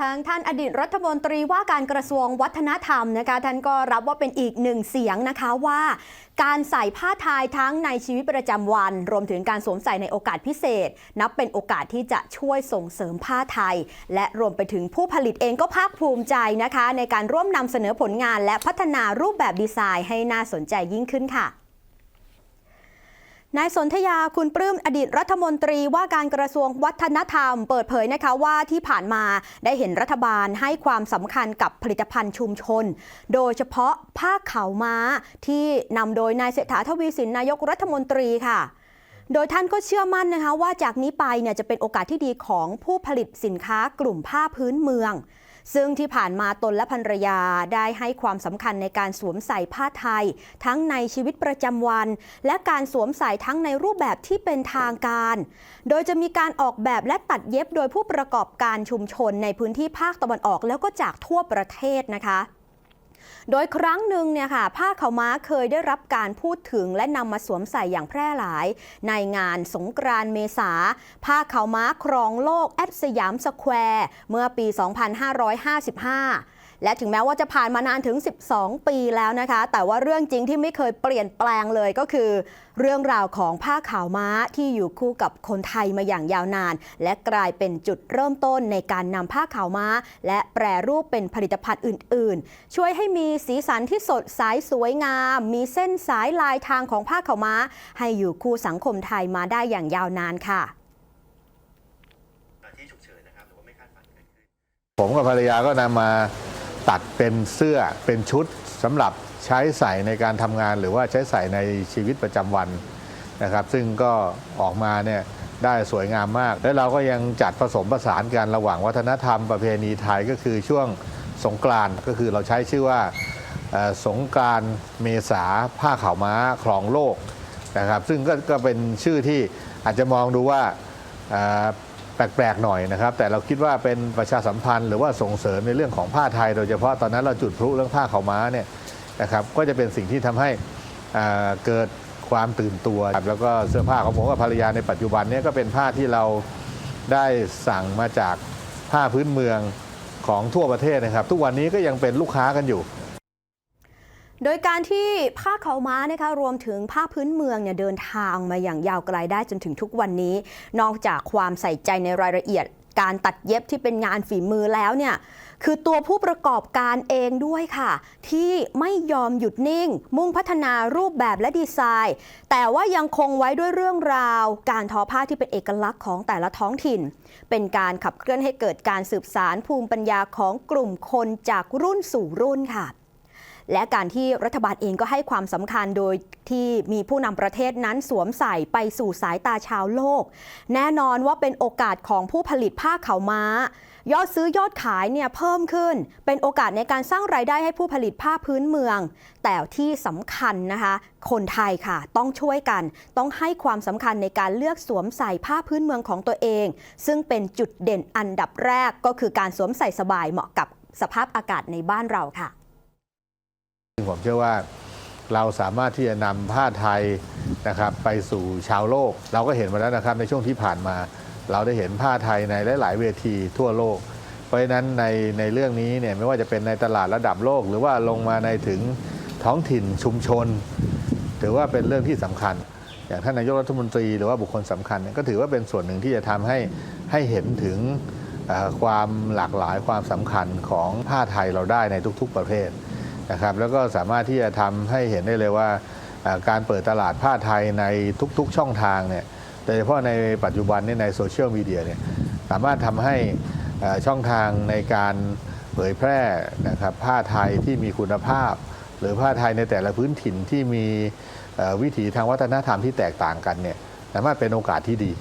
ทางท่านอดีตรัฐมนตรีว่าการกระทรวงวัฒนธรรมนะคะท่านก็รับว่าเป็นอีกหนึ่งเสียงนะคะว่าการใส่ผ้าไทยทั้งในชีวิตประจำวัน รวมถึงการสวมใส่ในโอกาสพิเศษ นับเป็นโอกาสที่จะช่วยส่งเสริมผ้าไทย และรวมไปถึงผู้ผลิตเองก็ภาคภูมิใจนะคะ ในการร่วมนำเสนอผลงานและพัฒนารูปแบบดีไซน์ให้น่าสนใจยิ่งขึ้นค่ะ นายสนธยาคุณปลื้มอดีตรัฐมนตรีว่าการกระทรวงวัฒนธรรม เปิดเผยนะคะว่าที่ผ่านมาได้เห็นรัฐบาลให้ความสำคัญกับผลิตภัณฑ์ชุมชน โดยเฉพาะผ้าขาวม้าที่นำโดยนายเศรษฐาทวีสินนายกรัฐมนตรีค่ะโดยท่านก็เชื่อมั่นนะคะว่าจากนี้ไปเนี่ยจะเป็นโอกาสที่ดีของผู้ผลิตสินค้ากลุ่มผ้าพื้นเมือง ซึ่งที่ผ่านมาตนและภรรยาได้ให้ความสำคัญในการสวมใส่ผ้าไทย ทั้งในชีวิตประจำวัน และการสวมใส่ทั้งในรูปแบบที่เป็นทางการ โดยจะมีการออกแบบและตัดเย็บโดยผู้ประกอบการชุมชนในพื้นที่ภาคตะวันออกแล้วก็จากทั่วประเทศนะคะ โดยครั้งหนึ่งเนี่ยค่ะผ้าขาวม้าเคยได้รับการพูดถึงและนำมาสวมใส่อย่างแพร่หลาย ในงานสงกรานเมษา ผ้าขาวม้าครองโลกแอดสยามสแควร์ เมื่อปี 2555 และถึงแม้ว่าจะผ่านมานานถึง 12 ปีแล้วนะคะ แต่ว่าเรื่องจริงที่ไม่เคยเปลี่ยนแปลงเลยก็คือ เรื่องราวของผ้าขาวม้าที่อยู่คู่กับคนไทยมาอย่างยาวนาน และกลายเป็นจุดเริ่มต้นในการนำผ้าขาวม้า และแปรรูปเป็นผลิตภัณฑ์อื่น ๆ ช่วยให้มีสีสันที่สดใสสวยงาม มีเส้นสายลายทางของผ้าขาวม้า ให้อยู่คู่สังคมไทยมาได้อย่างยาวนานค่ะที่ฉุกเฉินะครับหรือว่าไม่คาดฝันเกิดขึ้นผมกับภรรยาก็นำมา ตัดเป็นเสื้อเป็นชุดสำหรับใช้ใส่ในการทำงาน หรือว่าใช้ใส่ในชีวิตประจำวันนะครับ ซึ่งก็ออกมาเนี่ยได้สวยงามมาก และเราก็ยังจัดผสมผสานกันระหว่างวัฒนธรรมประเพณีไทยก็คือช่วงสงกรานต์ก็คือเราใช้ชื่อว่าสงกรานต์เมษาผ้าขาวม้าครองโลกนะครับ ซึ่งก็ก็เป็นชื่อที่อาจจะมองดูว่า แปลกๆหน่อยนะครับ แต่เราคิดว่าเป็นประชาสัมพันธ์หรือว่าส่งเสริมในเรื่องของผ้าไทย โดยเฉพาะตอนนั้นเราจุดพลุเรื่องผ้าขาวม้าเนี่ยนะครับก็จะเป็นสิ่งที่ทำให้เกิดความตื่นตัวครับแล้วก็เสื้อผ้าของผมกับภรรยาในปัจจุบันเนี่ยก็เป็นผ้าที่เราได้สั่งมาจากผ้าพื้นเมืองของทั่วประเทศนะครับ ทุกวันนี้ก็ยังเป็นลูกค้ากันอยู่ โดยการที่ผ้าเขาม้านะคะรวมถึงผ้าพื้นเมืองเนี่ยเดินทางมาอย่างยาวไกลได้จนถึงทุกวันนี้ นอกจากความใส่ใจในรายละเอียดการตัดเย็บที่เป็นงานฝีมือแล้วเนี่ยคือตัวผู้ประกอบการเองด้วยค่ะ ที่ไม่ยอมหยุดนิ่ง มุ่งพัฒนารูปแบบและดีไซน์ แต่ว่ายังคงไว้ด้วยเรื่องราว การทอผ้าที่เป็นเอกลักษณ์ของแต่ละท้องถิ่น เป็นการขับเคลื่อนให้เกิดการสืบสารภูมิปัญญาของกลุ่มคนจากรุ่นสู่รุ่นค่ะ และการที่รัฐบาลเองก็ให้ความสำคัญโดยที่มีผู้นำประเทศนั้นสวมใส่ไปสู่สายตาชาวโลก แน่นอนว่าเป็นโอกาสของผู้ผลิตผ้าขาวม้า ยอดซื้อยอดขายเนี่ยเพิ่มขึ้น เป็นโอกาสในการสร้างรายได้ให้ผู้ผลิตผ้าพื้นเมือง แต่ที่สำคัญนะคะ คนไทยค่ะ ต้องช่วยกัน ต้องให้ความสำคัญในการเลือกสวมใส่ผ้าพื้นเมืองของตัวเอง ซึ่งเป็นจุดเด่นอันดับแรกก็คือการสวมใส่สบายเหมาะกับสภาพอากาศในบ้านเราค่ะ ผมเชื่อว่าเราสามารถที่จะนำผ้าไทยนะครับไปสู่ชาวโลก เราก็เห็นมาแล้วนะครับในช่วงที่ผ่านมา เราได้เห็นผ้าไทยในหลาย ๆ เวทีทั่วโลก เพราะฉะนั้นในในเรื่องนี้เนี่ยไม่ว่าจะเป็นในตลาดระดับโลก หรือว่าลงมาในถึงท้องถิ่นชุมชน ถือว่าเป็นเรื่องที่สำคัญ อย่างท่านนายกรัฐมนตรีหรือว่าบุคคลสำคัญ ก็ถือว่าเป็นส่วนหนึ่งที่จะทำให้ให้เห็นถึงความหลากหลายความสำคัญของผ้าไทยเราได้ในทุก ๆ ประเภท นะครับแล้วก็สามารถที่จะทำให้เห็นได้เลยว่าการเปิดตลาดผ้าไทยในทุกๆช่องทางเนี่ยโดยเฉพาะในปัจจุบันนี่ยในโซเชียลมีเดียเนี่ยสามารถทำให้ช่องทางในการเผยแพร่นะครับผ้าไทยที่มีคุณภาพ หรือผ้าไทยในแต่ละพื้นถิ่นที่มีวิถีทางวัฒนธรรมที่แตกต่างกันเนี่ยสามารถเป็นโอกาสที่ดี